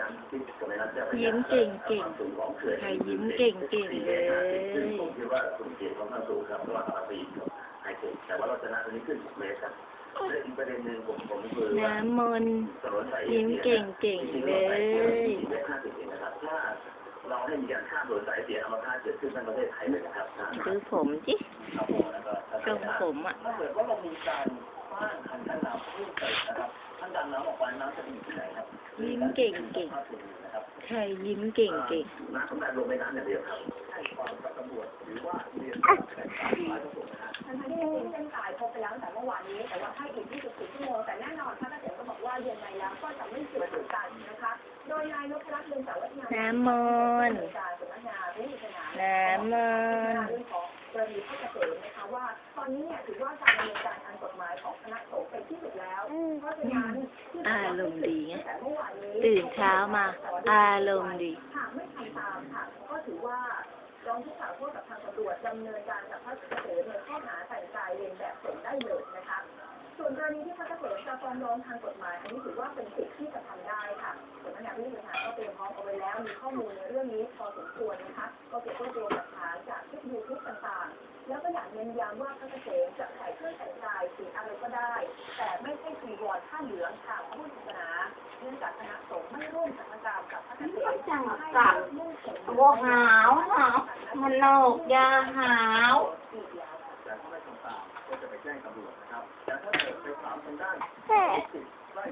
นั้นที่สมัยนั้นจะยิ้มเก่งเก่งสูงของเขื่อนใครยิ้มเก่งเก่งเลยซึ่งผมคิดว่าสุ่มเสี่ยงค่อนข้างสูงครับเพราะว่าเราไปอีกไฮเทคแต่ว่าเราชนะตัวนี้ขึ้น10เมตรครับและอีกประเด็นหนึ่งผมผมคือว่าน้ำมนต์ถนนสายยิ้มเก่งเก่งเลยห้าสิบเองนะครับถ้าเราให้มีการข้ามถนนสายเสียอัมพาตเกิดขึ้นในประเทศไทยเลยนะครับดูผมจิครับผมแล้วก็ทรงผมอะถ้าเกิดว่าเรามีการสร้างคันกั้นน้ำเพิ่มเติมนะครับคั นกั้นน้ำออกไปน้ำจะไปอยู่ที่ไหนครับยิ้มเก่งเก่งนะครับใครยิ้มเก่งเก่งน้ำต้องการลงไปน้ำอย่างเดียวครับให้ความกับตำรวจหรือว่าเรียนการแข่งขันฝ่ายผสมนะฮะทั้งๆที่จริงๆเส้นสายพบไปแล้วตั้งแต่เมื่อวานนี้ แต่ว่าให้อีก24ชั่วโมงแต่แน่นอนท่านเกษตรก็บอกว่ายังไงแล้วก็จะไม่เสื่อมเหมือนกันนะคะ โดยนายนพรัตน์เรืองสาวัฒนาน้ำมนต์การสำนักงานวิทยาศาสตร์น้ำมนต์เรื่องของกรณีพระเกษมนะคะว่า ตอนนี้เนี่ยถือว่าการดำเนินการทางกฎหมายของคณะสงฆ์เป็นที่สุดแล้ว เพราะฉะนั้นที่ อารมณ์ดีไงแต่เมื่อวานนี้ตื่นเช้ามา อารมณ์ดีหากไม่ทำตามค่ะก็ถือว่าร้องทุกข์กล่าวโทษกับทางตำรวจดำเนินการกับพระเกษมในข้อหาแต่งกายเรียนแบบสงฆ์ได้เลยนะคะ ส่วนกรณีที่พระเกษมจะฟ้องร้องทางกฎหมายอันนี้ถือว่าเป็นสิทธิ์ที่จะทำได้ค่ะสำนักงานวิทยาศาสตร์ก็เตรียมพร้อมเอาไว้แล้วมีข้อมูลในเรื่องนี้พอสมควร เน้นย้ำว่าพระเกษมจะใส่เครื่องแต่งกายสีอะไรก็ได้ แต่ไม่ใช่สีวรผ้าเหลืองทางพุทธศาสนาเนื่องจากคณะสงฆ์ไม่ร่วมสังฆกรรมกับพระเกษมจังให้จังนุ่งห่มโอ้หาวหาวมันโลกยาหาวอีกแล้วแต่ถ้าไม่ทำตามก็จะไปแจ้งตำรวจนะครับแต่ถ้าเกิดไปถามทางด้านแค่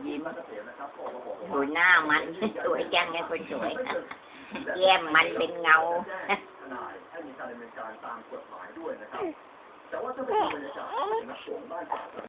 ยิ้มเกษตรนะครับก็บอกว่าดูหน้ามันสวยจังไงคนสวยนะแก้มมันเป็นเงาทนายให้มี การดำเนินการตามกฎหมายด้วยนะครับ แต่ว่าถ้าเป็นบรรยากาศในสงฆ์บ้านป่า